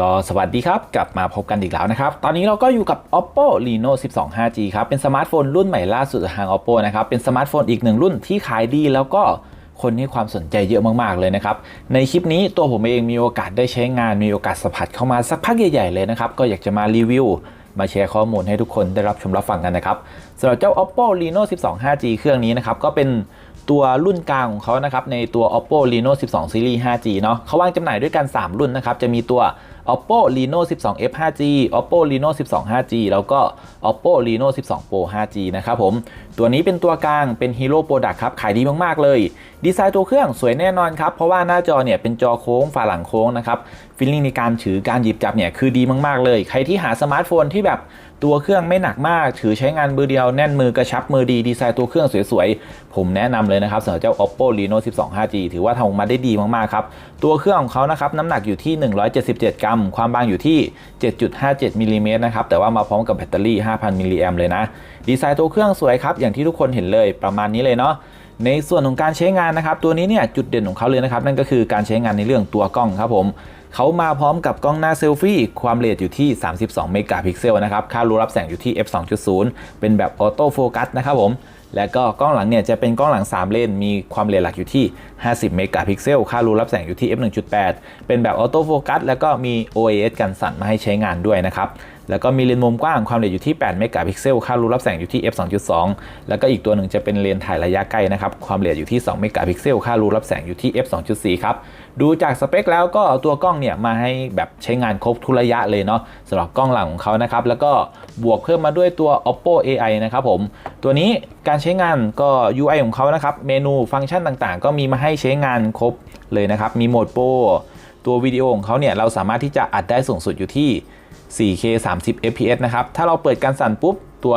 ก็สวัสดีครับ กลับมาพบกันอีกแล้วนะครับ ตอนนี้เราก็อยู่กับ oppo reno 12 5g ครับ เป็นสมาร์ทโฟนรุ่นใหม่ล่าสุดจากทาง oppo นะครับ เป็นสมาร์ทโฟนอีกหนึ่งรุ่นที่ขายดีแล้วก็คนให้ความสนใจเยอะมากๆเลยนะครับ ในคลิปนี้ตัวผมเองมีโอกาสได้ใช้งานมีโอกาสสัมผัสเข้ามาสักพักใหญ่ ๆ เลยนะครับ ก็อยากจะมารีวิวมาแชร์ข้อมูลให้ทุกคนได้รับชมรับฟังกันนะครับสำหรับเจ้า oppo reno 12 5g เครื่องนี้นะครับก็เป็น ตัวรุ่นกลางของเขานะครับในตัว oppo reno 12 series 5g เนาะเขาวางจำหน่ายด้วยกัน 3 รุ่นนะครับจะมีตัว oppo reno 12 f 5g oppo reno 12 5g แล้วก็ oppo reno 12 pro 5g นะครับผม ตัวนี้เป็นตัวกลางเป็น hero product ครับ ขายดีมากๆเลย ดีไซน์ตัวเครื่องสวยแน่นอนครับ เพราะว่าหน้าจอเนี่ยเป็นจอโค้งฝาหลังโค้งนะครับฟีลลิ่งในการถือการหยิบจับเนี่ยคือดีมากๆเลย ใครที่หาสมาร์ทโฟนที่แบบ ตัวเครื่องไม่หนักมาก ถือใช้งานมือเดียวแน่นมือกระชับมือดีดีไซน์ตัวเครื่องสวยๆ ผมแนะนำเลยนะครับสำหรับเจ้า oppo reno 12 5g ถือว่าทำออกมาได้ดีมากๆครับตัวเครื่องของเขานะครับน้ำหนักอยู่ที่ 177 กรัม ความบางอยู่ที่ 7.57มิลลิเมตรนะครับแต่ว่ามาพร้อมกับแบตเตอรี่ 5,000 มิลลิแอมเลยนะดีไซน์ตัวเครื่องสวยครับอย่างที่ทุกคนเห็นเลยประมาณนี้เลยเนาะในส่วนของการใช้งานนะครับตัวนี้เนี่ยจุดเด่นของเขาเลยนะครับนั่นก็คือการใช้งานในเรื่องตัวกล้องครับผม เขามาพร้อมกับกล้องหน้าเซลฟี่ความเรทอยู่ที่ 32 เมกะพิกเซลนะครับ ค่ารูรับแสงอยู่ที่ f 2.0 เป็นแบบออโต้โฟกัสนะครับผมและก็กล้องหลังเนี่ยจะเป็นกล้องหลัง 3 เลน มีความเรทหลักอยู่ที่ 50 เมกะพิกเซล ค่ารูรับแสงอยู่ที่ f 1.8 เป็นแบบออโต้โฟกัส แล้วก็มี OIS กันสั่นมาให้ใช้งานด้วยนะครับ แล้วก็มีเลนส์มุมกว้าง ความละเอียดอยู่ที่ 8 เมกะพิกเซล ค่ารูรับแสงอยู่ที่ f 2.2 แล้วก็อีกตัวหนึ่งจะเป็นเลนส์ถ่ายระยะใกล้นะครับ ความละเอียดอยู่ที่ 2 เมกะพิกเซล ค่ารูรับแสงอยู่ที่ f 2.4 ครับ ดูจากสเปคแล้วก็ตัวกล้องเนี่ยมาให้แบบใช้งานครบทุระยะเลยเนาะสำหรับกล้องหลังของเขานะครับ แล้วก็บวกเพิ่มมาด้วยตัว oppo AI นะครับผม ตัวนี้การใช้งานก็ UI ของเขานะครับ เมนูฟังก์ชันต่างๆ ก็มีมาให้ใช้งานครบเลยนะครับ มีโหมดโปรตัววิดีโอของเขาเนี่ยเราสามารถที่จะอัดได้สูงสุดอยู่ที่ 4K 30 fps นะครับ ถ้าเราเปิดการสั่นปุ๊บตัว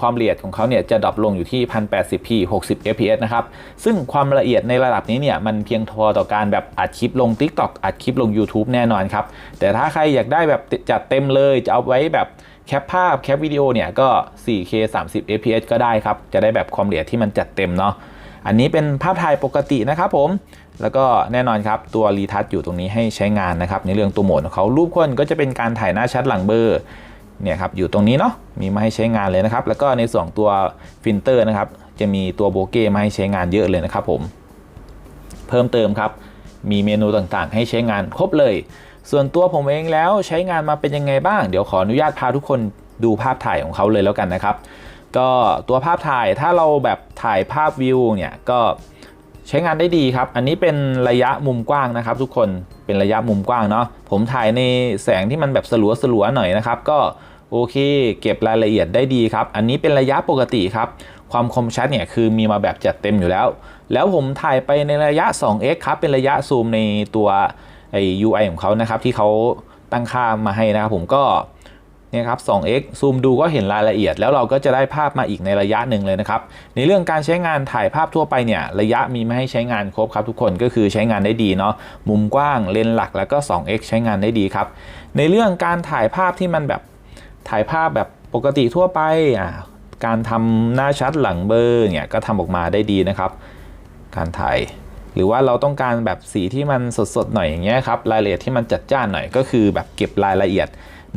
ความละเอียดของเขาเนี่ยจะดรอปลงอยู่ที่ 1080p 60 fps นะครับ ซึ่งความละเอียดในระดับนี้เนี่ยมันเพียงพอต่อการแบบอัดคลิปลง TikTok อัดคลิปลง YouTube แน่นอนครับ แต่ถ้าใครอยากได้แบบจัดเต็มเลยจะเอาไว้แบบแคปภาพแคปวิดีโอเนี่ยก็ 4K 30 fps ก็ได้ครับ จะได้แบบความละเอียดที่มันจัดเต็มเนาะอันนี้เป็นภาพถ่ายปกตินะครับผม แล้วก็แน่นอนครับตัวรีทัชอยู่ตรงนี้ให้ใช้งานนะครับ ในเรื่องตัวโหมดของเขารูปคนก็จะเป็นการถ่ายหน้าชัดหลังเบอร์ เนี่ยครับอยู่ตรงนี้เนาะมีมาให้ใช้งานเลยนะครับ แล้วก็ในส่วนตัวฟิลเตอร์นะครับ จะมีตัวโบเก้มาให้ใช้งานเยอะเลยนะครับผม เพิ่มเติมครับ มีเมนูต่างๆ ให้ใช้งานครบเลย ส่วนตัวผมเองแล้วใช้งานมาเป็นยังไงบ้าง เดี๋ยวขออนุญาตพาทุกคนดูภาพถ่ายของเขาเลยแล้วกันนะครับ ก็ตัวภาพถ่ายถ้าเราแบบถ่ายภาพวิวเนี่ยก็ ใช้งานได้ดีครับ อันนี้เป็นระยะมุมกว้างนะครับ ทุกคนเป็นระยะมุมกว้างเนาะผมถ่ายในแสงที่มันแบบสลัวสลัวๆหน่อยนะครับ ก็โอเค เก็บรายละเอียดได้ดีครับ อันนี้เป็นระยะปกติครับ ความคมชัดเนี่ยคือมีมาแบบจัดเต็มอยู่แล้ว แล้วผมถ่ายไปในระยะ 2x ครับ เป็นระยะซูมในตัวไอ้ UI ของเขานะครับ ที่เขาตั้งค่ามาให้นะครับ ผมก็ เนี่ยครับ 2x ซูมดูก็เห็นรายละเอียด แล้วเราก็จะได้ภาพมาอีกในระยะหนึ่งเลยนะครับ ในเรื่องการใช้งานถ่ายภาพทั่วไปเนี่ยระยะมีมาให้ใช้งานครบครับทุกคนก็คือใช้งานได้ดีเนาะมุมกว้างเลนส์หลักแล้วก็ 2x ใช้งานได้ดีครับ ในเรื่องการถ่ายภาพที่มันแบบถ่ายภาพแบบปกติทั่วไปอะการทำหน้าชัดหลังเบอร์เนี่ยก็ทำออกมาได้ดีนะครับ การถ่ายหรือว่าเราต้องการแบบสีที่มันสดๆหน่อยอย่างเงี้ยครับรายละเอียดที่มันจัดจ้านหน่อยก็คือแบบเก็บรายละเอียด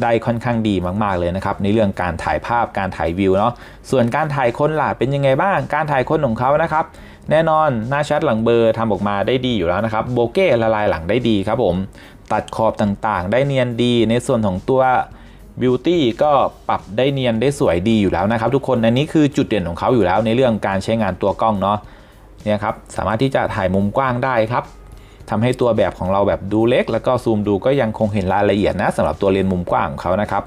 ได้ค่อนข้างดีมากๆเลยนะครับ ในเรื่องการถ่ายภาพการถ่ายวิวเนาะส่วนการถ่ายคนล่ะเป็นยังไงบ้าง การถ่ายคนของเขานะครับแน่นอนหน้าชัดหลังเบอร์ทำออกมาได้ดีอยู่แล้วนะครับโบเก้ละลายหลังได้ดีครับผมตัดขอบต่างๆ ได้เนียนดีในส่วนของตัวบิวตี้ก็ปรับได้เนียนได้สวยดีอยู่แล้วนะครับ ทุกคนอันนี้คือจุดเด่นของเขาอยู่แล้วในเรื่องการใช้งานตัวกล้องเนาะเนี่ยครับสามารถที่จะถ่ายมุมกว้างได้ครับ ทำให้ตัวแบบของเราแบบดูเล็ก แล้วก็ซูมดูก็ยังคงเห็นรายละเอียดนะสำหรับตัวเลนส์มุมกว้างของเขานะครับ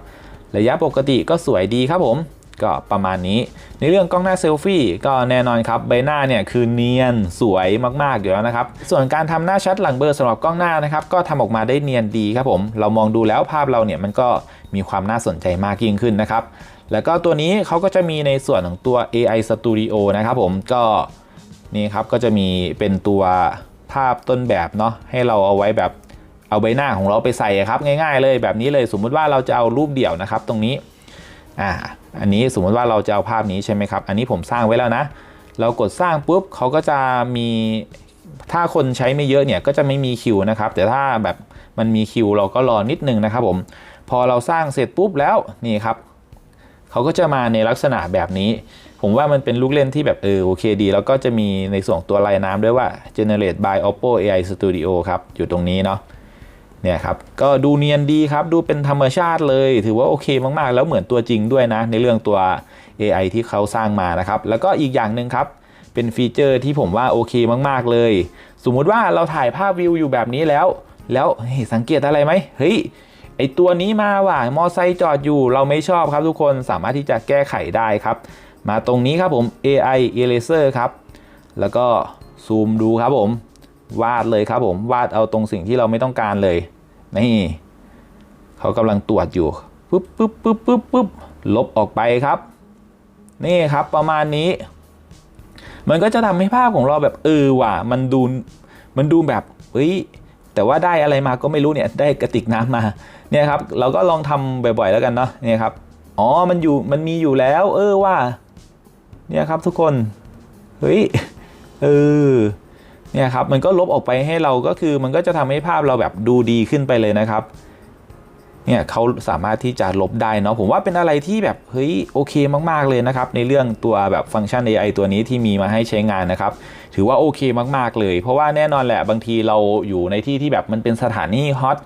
ระยะปกติก็สวยดีครับผมก็ประมาณนี้ ในเรื่องกล้องหน้าเซลฟี่ก็แน่นอนครับใบหน้าเนี่ยคือเนียนสวยมากๆอยู่แล้วนะครับส่วนการทำหน้าชัดหลังเบอร์สำหรับกล้องหน้านะครับก็ทำออกมาได้เนียนดีครับผมเรามองดูแล้วภาพเราเนี่ยมันก็มีความน่าสนใจมากยิ่งขึ้นนะครับแล้วก็ตัวนี้เขาก็จะมีในส่วนของตัว AI Studio นะครับผมก็นี่ครับก็จะมีเป็นตัว ภาพต้นแบบเนาะให้เราเอาไว้แบบเอาใบหน้าของเราไปใส่ครับง่ายๆเลยแบบนี้เลยสมมุติว่าเราจะเอารูปเดี่ยวนะครับตรงนี้อ่าอันนี้สมมติว่าเราจะเอาภาพนี้ใช่ไหมครับ อันนี้ผมสร้างไว้แล้วนะ เรากดสร้างปุ๊บเขาก็จะมีถ้าคนใช้ไม่เยอะเนี่ยก็จะไม่มีคิวนะครับ แต่ถ้าแบบมันมีคิวเราก็รอนิดนึงนะครับผมพอเราสร้างเสร็จปุ๊บแล้วนี่ครับเขาก็จะมาในลักษณะแบบนี้ ผมว่ามันเป็นลูกเล่นที่แบบเออโอเคดี แล้วก็จะมีในส่วนตัวลายน้ำด้วยว่า generate by oppo ai studio ครับ อยู่ตรงนี้เนาะเนี่ยครับ ก็ดูเนียนดีครับ ดูเป็นธรรมชาติเลย ถือว่าโอเคมาก ๆ แล้วเหมือนตัวจริงด้วยนะ ในเรื่องตัว AI ที่เขาสร้างมานะครับ แล้วก็อีกอย่างหนึ่งครับ เป็นฟีเจอร์ที่ผมว่าโอเคมาก ๆ เลย สมมุติว่าเราถ่ายภาพวิวอยู่แบบนี้แล้ว แล้วสังเกตอะไรไหมเฮ้ยไอตัวนี้มาว่ะมอไซค์จอดอยู่ เราไม่ชอบครับทุกคนสามารถที่จะแก้ไขได้ครับ มาตรงนี้ครับผม AI Eraser ครับ แล้วก็ซูมดูครับผม วาดเลยครับผม วาดเอาตรงสิ่งที่เราไม่ต้องการเลย นี่เขากำลังตรวจอยู่ปึ๊บปึ๊บปึ๊บปึ๊บปึ๊บลบออกไปครับ นี่ครับประมาณนี้ มันก็จะทำให้ภาพของเราแบบเออว่ะ มันดู มันดูแบบเฮ้ยแต่ว่าได้อะไรมาก็ไม่รู้เนี่ยได้กระติกน้ำมาเนี่ยครับ เราก็ลองทำบ่อยๆแล้วกันเนาะเนี่ยครับอ๋อมันอยู่มันมีอยู่แล้ว เออว่า เนี่ยครับทุกคนเฮ้ยเออเนี่ยครับมันก็ลบออกไปให้เราก็คือมันก็จะทำให้ภาพเราแบบดูดีขึ้นไปเลยนะครับเนี่ยเขาสามารถที่จะลบได้เนาะผมว่าเป็นอะไรที่แบบเฮ้ยโอเคมากๆเลยนะครับ ในเรื่องตัวแบบฟังก์ชัน AI ตัวนี้ที่มีมาให้ใช้งานนะครับ ถือว่าโอเคมากๆเลย เพราะว่าแน่นอนแหละบางทีเราอยู่ในที่ที่แบบมันเป็นสถานที่ฮอต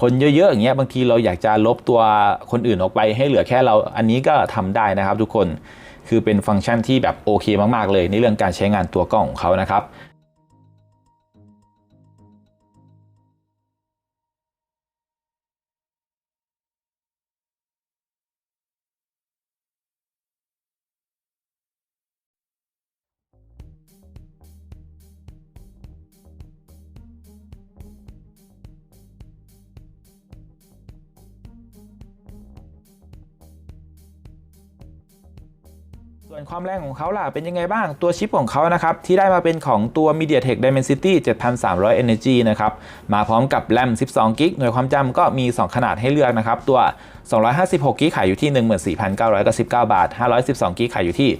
คนเยอะๆอย่างเงี้ยบางทีเราอยากจะลบตัวคนอื่นออกไปให้เหลือแค่เราอันนี้ก็ทำได้นะครับทุกคน คือเป็นฟังก์ชันที่แบบโอเคมากๆเลยในเรื่องการใช้งานตัวกล้องของเขานะครับ ส่วนความแรงของเขาล่ะเป็นยังไงบ้างตัวชิปของเขานะครับ ที่ได้มาเป็นของตัว MediaTek Dimensity 7300 Energy นะครับ มาพร้อมกับแรม 12 g b หน่วยความจำก็มี 2 ขนาดให้เลือกนะครับ ตัว 256 g b ขายอยู่ที่ 14,999 บาท 512 g b ขายอยู่ที่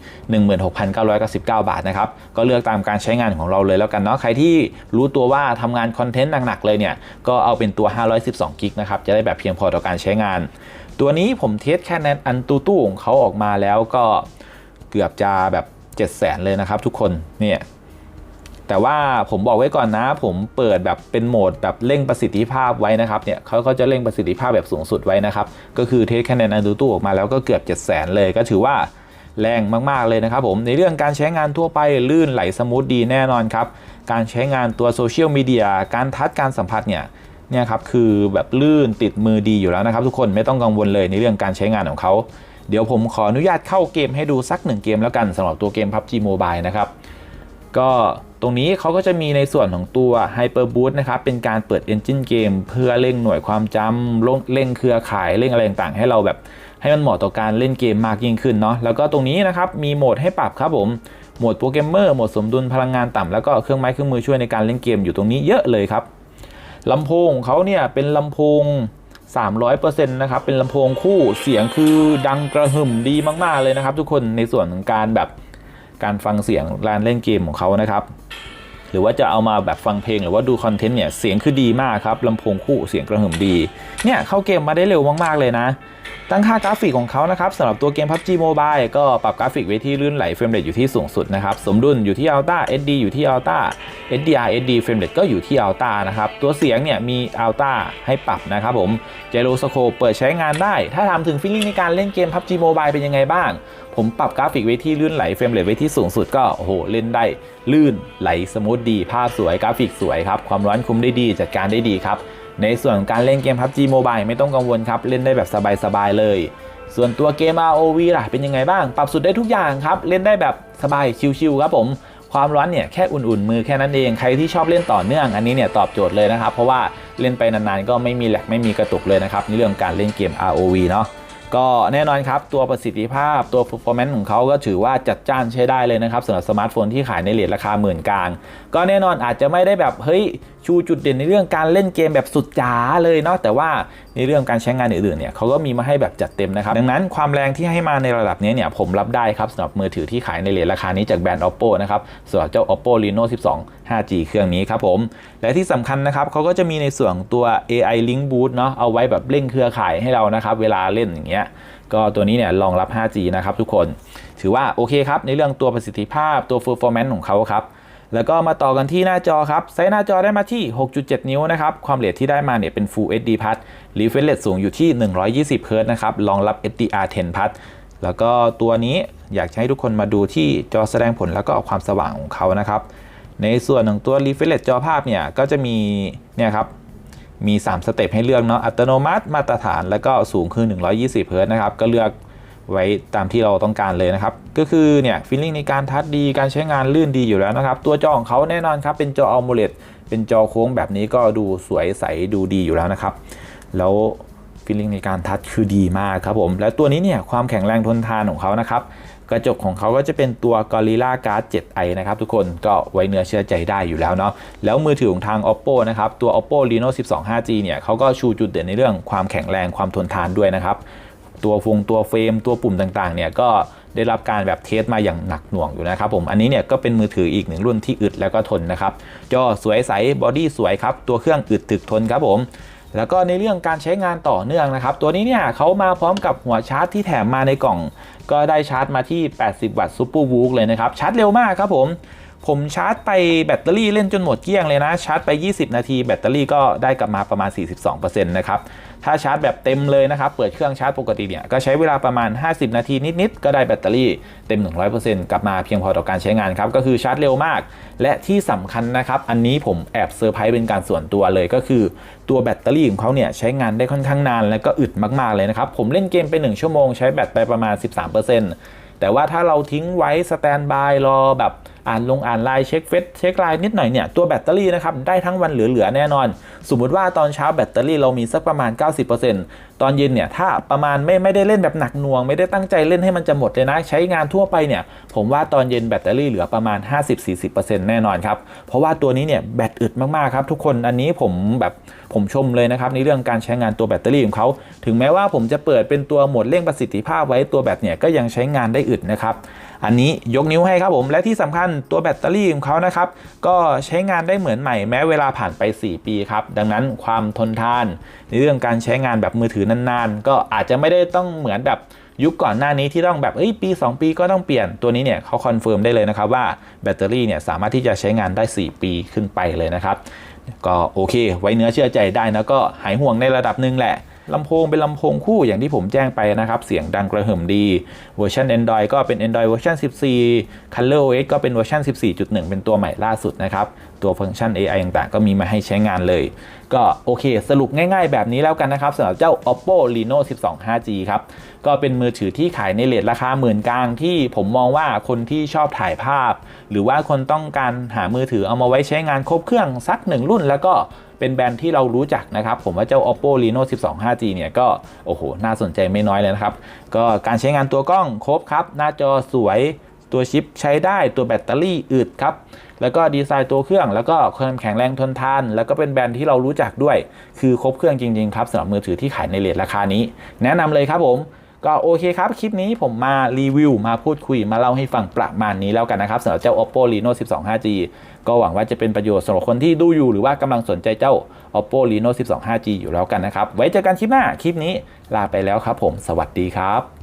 16,999 บาทนะครับ ก็เลือกตามการใช้งานของเราเลยแล้วกันเนาะใครที่รู้ตัวว่าทำงานคอนเทนต์หนักๆเลยเนี่ยก็เอาเป็นตัว 512 g b นะครับจะได้แบบเพียงพอต่อการใช้งาน ตัวนี้ผมเทสแค่แนนอันตูตู้ของเขาออกมาแล้วก็ เกือบจะแบบ7 0 0แสนเลยนะครับทุกคนเนี่ยแต่ว่าผมบอกไว้ก่อนนะ ผมเปิดแบบเป็นโหมดแบบเร่งประสิทธิภาพไว้นะครับเนี่ยเขาก็จะเร่งประสิทธิภาพแบบสูงสุดไว้นะครับ ก็คือเทสคะแนนอันดูตู้ออกมาแล้วก็เกือบ 7 0 0แสนเลยก็ถือว่าแรงมาก ๆ เลยนะครับผมในเรื่องการใช้งานทั่วไปลื่นไหลสมูทดีแน่นอนครับ การใช้งานตัวโซเชียลมีเดียการทัชการสัมผัสเนี่ยเนี่ยครับคือแบบลื่นติดมือดีอยู่แล้วนะครับ ทุกคนไม่ต้องกังวลเลยในเรื่องการใช้งานของเขา เดี๋ยวผมขออนุญาตเข้าเกมให้ดูสักหนึ่งเกมแล้วกันสำหรับตัวเกม PUBG Mobile นะครับ ก็ตรงนี้เขาก็จะมีในส่วนของตัว Hyper Boost นะครับ เป็นการเปิด Engine เกมเพื่อเร่งหน่วยความจำเร่งเครือข่ายเร่งอะไรต่างๆ ให้เราแบบให้มันเหมาะต่อการเล่นเกมมากยิ่งขึ้นเนาะแล้วก็ตรงนี้นะครับมีโหมดให้ปรับครับผมโหมดโปรแกรมเมอร์โหมดสมดุลพลังงานต่ำแล้วก็เครื่องไม้เครื่องมือช่วยในการเล่นเกมอยู่ตรงนี้เยอะเลยครับลำโพงของเขาเนี่ยเป็นลำโพง 300%นะครับเป็นลำโพงคู่เสียงคือดังกระหึ่มดีมาก ๆ เลยนะครับ ทุกคนในส่วนของการแบบการฟังเสียงการเล่นเกมของเขานะครับ หรือว่าจะเอามาแบบฟังเพลงหรือว่าดูคอนเทนต์เนี่ยเสียงคือดีมากครับลำโพงคู่เสียงกระหึ่มดี เนี่ยเข้าเกมมาได้เร็วมากๆเลยนะ ตั้งค่ากราฟิกของเขานะครับสำหรับตัวเกม PUBG Mobile ก็ปรับกราฟิกไว้ที่ลื่นไหลเฟรมเรทอยู่ที่สูงสุดนะครับสมดุลอยู่ที่ Ultra SD อยู่ที่ Ultra SDR SD เฟรมเรทก็อยู่ที่ Ultra นะครับตัวเสียงเนี่ยมี Ultra ให้ปรับนะครับผม Gyroscope เปิดใช้งานได้ ถ้าถามถึงฟีลลิ่งในการเล่นเกม PUBG Mobile เป็นยังไงบ้างผมปรับกราฟิกไว้ที่ลื่นไหลเฟรมเรทไว้ที่สูงสุดก็โอ้โหเล่นได้ลื่นไหลสมูทดี ภาพสวยกราฟิกสวยครับ ความร้อนคุมได้ดี จัดการได้ดีครับ ในส่วนของการเล่นเกม PUBG Mobile ไม่ต้องกังวลครับ เล่นได้แบบสบายๆเลย ส่วนตัวเกม ROV ล่ะเป็นยังไงบ้าง ปรับสุดได้ทุกอย่างครับ เล่นได้แบบสบายชิวๆครับผม ความร้อนเนี่ยแค่อุ่นๆมือแค่นั้นเอง ใครที่ชอบเล่นต่อเนื่องอันนี้เนี่ยตอบโจทย์เลยนะครับ เพราะว่าเล่นไปนานๆก็ไม่มีแหลกไม่มีกระตุกเลยนะครับในเรื่องการเล่นเกม ROV เนาะ ก็แน่นอนครับตัวประสิทธิภาพตัว performance ของเขาก็ถือว่าจัดจ้านใช้ได้เลยนะครับสำหรับสมาร์ทโฟนที่ขายในเลทราคาหมื่นกลาง ก็แน่นอนอาจจะไม่ได้แบบเฮ้ย ชูจุดเด่นในเรื่องการเล่นเกมแบบสุดจ๋าเลยเนาะแต่ว่าในเรื่องการใช้งานอื่นๆเนี่ยเขาก็มีมาให้แบบจัดเต็มนะครับดังนั้นความแรงที่ให้มาในระดับนี้เนี่ยผมรับได้ครับสำหรับมือถือที่ขายในเลทราคานี้จากแบรนด์ oppo นะครับสำหรับเจ้า oppo reno 12 5g เครื่องนี้ครับผมและที่สำคัญนะครับเขาก็จะมีในส่วนตัว AI link boot เนาะเอาไว้แบบเร่งเครือข่ายให้เรานะครับเวลาเล่นอย่างเงี้ยก็ตัวนี้เนี่ยรองรับ 5G นะครับทุกคน ถือว่าโอเคครับในเรื่องตัวประสิทธิภาพตัว performance ของเขาครับ แล้วก็มาต่อกันที่หน้าจอครับ ไซส์หน้าจอได้มาที่ 6.7 นิ้วนะครับ ความละเอียดที่ได้มาเนี่ยเป็น Full HD Plus refresh rate สูงอยู่ที่ 120 Hz นะครับ รองรับ HDR10 Plus แล้วก็ตัวนี้อยากให้ทุกคนมาดูที่จอแสดงผลแล้วก็ความสว่างของเขานะครับ ในส่วนของตัว refresh rate จอภาพเนี่ย ก็จะมีเนี่ยครับ มี 3 สเต็ปให้เลือกเนาะ อัตโนมัติ มาตรฐาน แล้วก็สูงคือ 120เฮิรตนะครับ ก็เลือก ไว้ตามที่เราต้องการเลยนะครับ ก็คือเนี่ยฟีลลิ่งในการทัชดีการใช้งานลื่นดีอยู่แล้วนะครับ ตัวจอของเขาแน่นอนครับ เป็นจอ AMOLED เป็นจอโค้งแบบนี้ก็ดูสวยใสดูดีอยู่แล้วนะครับ แล้วฟีลลิ่งในการทัชคือดีมากครับผม และตัวนี้เนี่ยความแข็งแรงทนทานของเขานะครับ กระจกของเขาก็จะเป็นตัว Gorilla Glass 7i นะครับทุกคนก็ไว้เนื้อเชื่อใจได้อยู่แล้วเนาะแล้วมือถือของทาง Oppo นะครับตัว Oppo Reno 12 5G เนี่ยเขาก็ชูจุดเด่นในเรื่องความแข็งแรงความทนทานด้วยนะครับ ตัวฟงตัวเฟรมตัวปุ่มต่างๆเนี่ยก็ได้รับการแบบเทสมาอย่างหนักหน่วงอยู่นะครับผมอันนี้เนี่ยก็เป็นมือถืออีกหนึ่งรุ่นที่อึดแล้วก็ทนนะครับจอสวยใสบอดี้สวยครับตัวเครื่องอึดถึกทนครับผมแล้วก็ในเรื่องการใช้งานต่อเนื่องนะครับ ตัวนี้เนี่ยเขามาพร้อมกับหัวชาร์จที่แถมมาในกล่อง ก็ได้ชาร์จมาที่ 80 วัตต์ซูเปอร์วูกเลยนะครับ ชาร์จเร็วมากครับผม ผมชาร์จไปแบตเตอรี่เล่นจนหมดเกลี้ยงเลยนะ ชาร์จไป 20 นาที แบตเตอรี่ก็ได้กลับมาประมาณ 42%นะครับ ถ้าชาร์จแบบเต็มเลยนะครับ เปิดเครื่องชาร์จปกติเนี่ย ก็ใช้เวลาประมาณ 50 นาทีนิด ๆ ก็ได้แบตเตอรี่เต็ม 100%กลับมาเพียงพอต่อการใช้งานครับ ก็คือชาร์จเร็วมาก และที่สำคัญนะครับ อันนี้ผมแอบเซอร์ไพรส์เป็นการส่วนตัวเลยก็คือตัวแบตเตอรี่ของเขาเนี่ยใช้งานได้ค่อนข้างนาน และก็อึดมาก ๆ เลยนะครับ ผมเล่นเกมไป 1 ชั่วโมงใช้แบตไปประมาณ 13%แต่ว่าถ้าเราทิ้งไว้สแตนบายรอแบบ อ่านลงอ่านไลน์เช็คเฟซเช็คไลน์นิดหน่อยเนี่ยตัวแบตเตอรี่นะครับได้ทั้งวันเหลือๆแน่นอน สมมุติว่าตอนเช้าแบตเตอรี่เรามีสักประมาณ 90%ตอนเย็นเนี่ยถ้าประมาณไม่ไม่ได้เล่นแบบหนักหน่วง ไม่ได้ตั้งใจเล่นให้มันจะหมดเลยนะใช้งานทั่วไปเนี่ยผมว่าตอนเย็นแบตเตอรี่เหลือประมาณ 50-40%แน่นอนครับเพราะว่าตัวนี้เนี่ยแบตอึดมากๆครับทุกคนอันนี้ผมแบบผมชมเลยนะครับในเรื่องการใช้งานตัวแบตเตอรี่ของเขาถึงแม้ว่าผมจะเปิดเป็นตัวโหมดเร่งประสิทธิภาพไว้ตัวแบตเนี่ยก็ยังใช้งานได้อึดนะครับ อันนี้ยกนิ้วให้ครับผม และที่สำคัญตัวแบตเตอรี่ของเขานะครับ ก็ใช้งานได้เหมือนใหม่แม้เวลาผ่านไป 4 ปีครับ ดังนั้นความทนทาน ในเรื่องการใช้งานแบบมือถือนานๆ ก็อาจจะไม่ได้ต้องเหมือนแบบยุคก่อนหน้านี้ที่ต้องแบบเอ้ยปี 2 ปีก็ต้องเปลี่ยนตัวนี้เนี่ยเขาคอนเฟิร์มได้เลยนะครับว่าแบตเตอรี่เนี่ยสามารถที่จะใช้งานได้ 4 ปีขึ้นไปเลยนะครับ ก็โอเค ไว้เนื้อเชื่อใจได้นะก็หายห่วงในระดับหนึ่งแหละ ลำโพงเป็นลำโพงคู่อย่างที่ผมแจ้งไปนะครับ เสียงดังกระหึ่มดีเวอร์ชัน Android ก็เป็น Android เวอร์ชัน14 Color OS ก็เป็นเวอร์ชัน14.1 เป็นตัวใหม่ล่าสุดนะครับ ตัวฟังก์ชัน AI ต่างๆ ก็มีมาให้ใช้งานเลย ก็โอเค สรุปง่ายๆแบบนี้แล้วกันนะครับสำหรับเจ้า Oppo Reno 12 5G ครับ ก็เป็นมือถือที่ขายในเลทราคาหมื่นกลางที่ผมมองว่าคนที่ชอบถ่ายภาพ หรือว่าคนต้องการหามือถือเอามาไว้ใช้งานครบเครื่องสักหนึ่งรุ่นแล้วก็เป็นแบรนด์ที่เรารู้จักนะครับ ผมว่าเจ้า Oppo Reno 12 5G เนี่ยก็โอ้โห น่าสนใจไม่น้อยเลยนะครับ ก็การใช้งานตัวกล้องครบครับ หน้าจอสวย ตัวชิปใช้ได้ตัวแบตเตอรี่อึดครับ แล้วก็ดีไซน์ตัวเครื่อง แล้วก็ความแข็งแรงทนทาน แล้วก็เป็นแบรนด์ที่เรารู้จักด้วย คือครบเครื่องจริง ๆ ครับสำหรับมือถือที่ขายในเลทราคานี้ แนะนำเลยครับผม ก็โอเคครับ คลิปนี้ผมมารีวิว มาพูดคุยมาเล่าให้ฟังประมาณนี้แล้วกันนะครับสำหรับเจ้า Oppo Reno 12 5G ก็หวังว่าจะเป็นประโยชน์สำหรับคนที่ดูอยู่หรือว่ากำลังสนใจเจ้า Oppo Reno 12 5G อยู่แล้วกันนะครับ ไว้เจอกันคลิปหน้าคลิปนี้ลาไปแล้วครับผม สวัสดีครับ